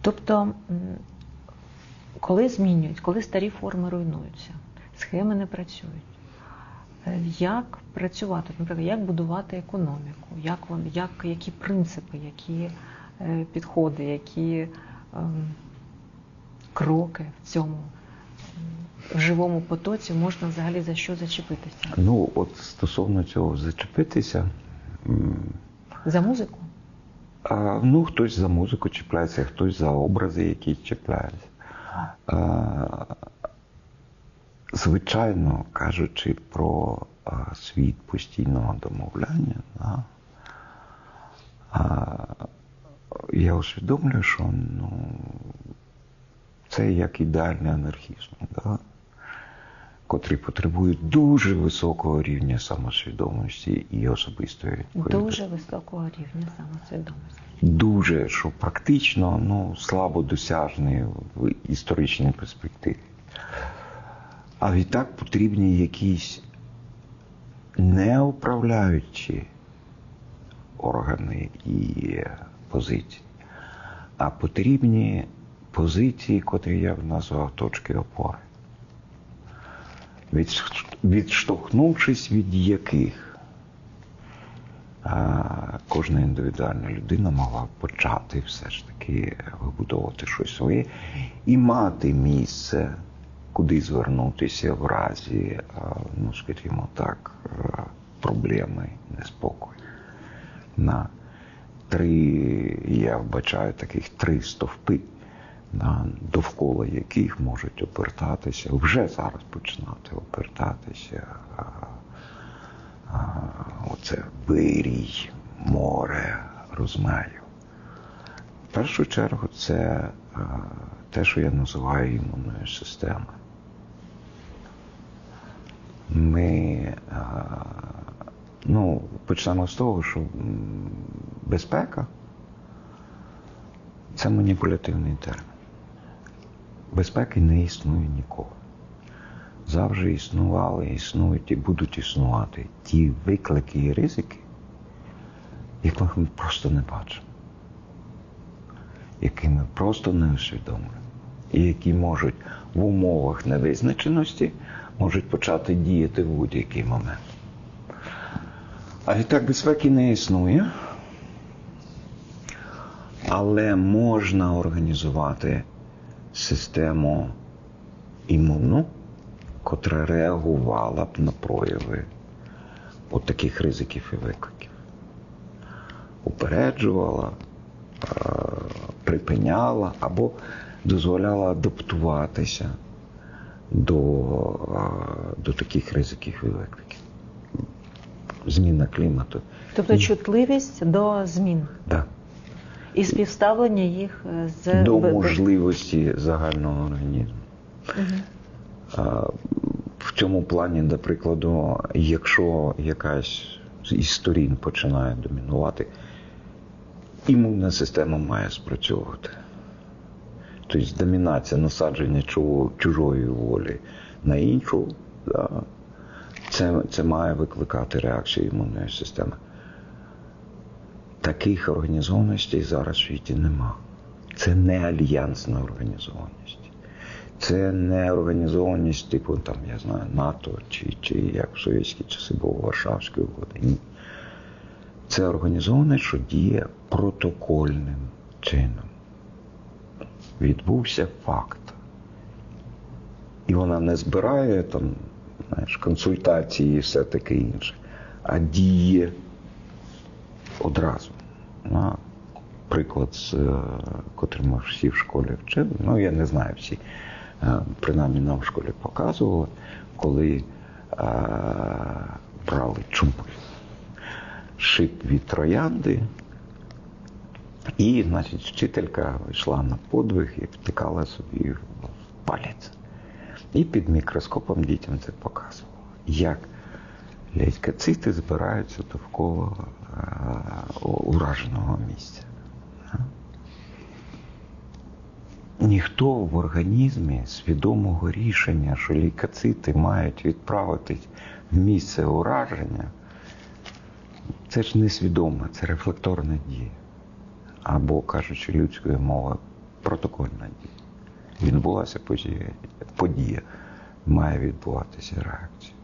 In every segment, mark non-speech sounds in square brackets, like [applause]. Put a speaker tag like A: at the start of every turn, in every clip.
A: Тобто, коли змінюють, коли старі форми руйнуються, схеми не працюють. е, Як працювати, наприклад, як будувати економіку, як, як, які принципи, які е, підходи, які ем, кроки в цьому в живому потоці можна взагалі за що зачепитися?
B: Ну, от стосовно цього зачепитися,
A: За музику?
B: Ну, хтось за музику чіпляється, хтось за образи, які чіпляються. Звичайно, кажучи про світ постійного домовляння, я усвідомлюю, що ну, це як ідеальний анархізм, да, котрий потребує дуже високого рівня самосвідомості і особистої відповідальності.
A: Дуже високого рівня самосвідомості.
B: дуже, що практично ну, слабо досяжний в історичній перспективі. А відтак потрібні якісь неуправляючі органи і позиції, а потрібні позиції, котрі я б назвав точки опори. Відш- Відштовхнувшись від яких кожна індивідуальна людина могла почати все ж таки вибудовувати щось своє і мати місце, куди звернутися в разі, ну скажімо так, проблеми, неспокою. На три, я вбачаю таких три стовпи, довкола яких можуть обертатися, вже зараз починати обертатися. оце вирій, море розмаю. В першу чергу це те, що я називаю імунною системою. Ми ну, почнемо з того, що безпека це маніпулятивний термін. Безпеки не існує ніколи завжди існували, існують і будуть існувати ті виклики і ризики, яких ми просто не бачимо, які ми просто не усвідомлюємо, і які можуть в умовах невизначеності можуть почати діяти в будь-який момент. А відтак безпеки не існує, але можна організувати систему імунну, котра реагувала б на прояви от таких ризиків і викликів. Упереджувала, е, припиняла або дозволяла адаптуватися до, е, до таких ризиків і викликів. Зміна клімату.
A: Тобто чутливість до змін
B: Да.
A: І співставлення їх е, з
B: До можливості загального організму. А, В цьому плані, до прикладу, якщо якась із сторін починає домінувати, імунна система має спрацьовувати. Тобто домінація насадження чужої волі на іншу, це, це має викликати реакцію імунної системи. Таких організованостей зараз в світі нема. Це не альянсна організованість. Це не організованість, типу там, я знаю, НАТО чи, чи як в совєтські часи було Варшавської угоди. Ні. Це організованість, що діє протокольним чином. Відбувся факт. І вона не збирає там, знаєш, консультації і все таке інше, а діє одразу. Приклад, з, е, котрий ми всі в школі вчили, ну я не знаю всі, е, принаймні нам в школі показували, коли е, брали чумпи, шип від троянди, і, значить, вчителька йшла на подвиг і втикала собі в палець. І під мікроскопом дітям це показувало, як лейкоцити збираються довкола е, ураженого місця. Ніхто в організмі свідомого рішення, що лейкоцити мають відправитись в місце ураження, це ж не свідоме, це рефлекторна дія. Або, кажучи людською мовою, протокольна дія. Відбулася подія, подія, має відбуватися реакція.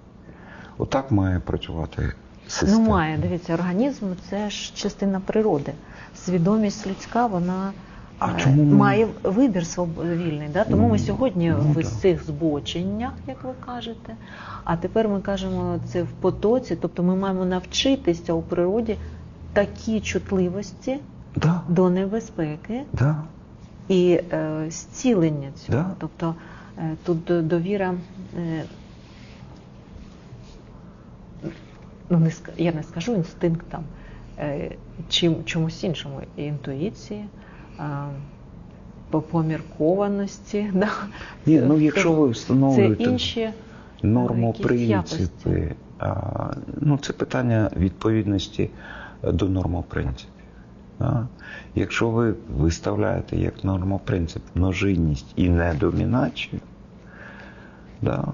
B: Отак має працювати система.
A: Ну, має, дивіться, організм це ж частина природи. Свідомість людська, вона
B: А
A: е,
B: чому ми-
A: має вибір своб- вільний. Да? Тому ми
B: Ну,
A: сьогодні
B: ну,
A: в
B: так.
A: цих збоченнях, як ви кажете, а тепер ми кажемо це в потоці, тобто ми маємо навчитися у природі такі чутливості
B: Да,
A: до небезпеки
B: да.
A: і е, зцілення цього.
B: Да.
A: Тобто е, тут до- довіра. Е, ну, не, я не скажу інстинктам, е, чим, чомусь іншому, інтуїції, е, поміркованості. [laughs] Да?
B: Ні,
A: Це-
B: ну якщо ви
A: це
B: встановлюєте
A: інші якісь
B: нормопринципи, а, ну це питання відповідності до нормопринципів. Да? Якщо ви виставляєте як нормопринцип множинність і недомінацію, да,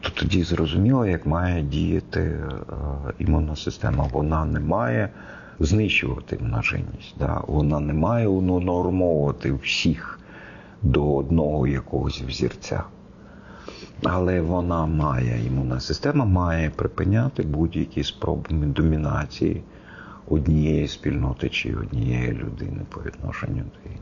B: то тоді зрозуміло, як має діяти е, імунна система. Вона не має знищувати множинність, да? вона не має унормовувати всіх до одного якогось взірця. Але вона має, імунна система має припиняти будь-які спроби домінації однієї спільноти чи однієї людини по відношенню до іншої.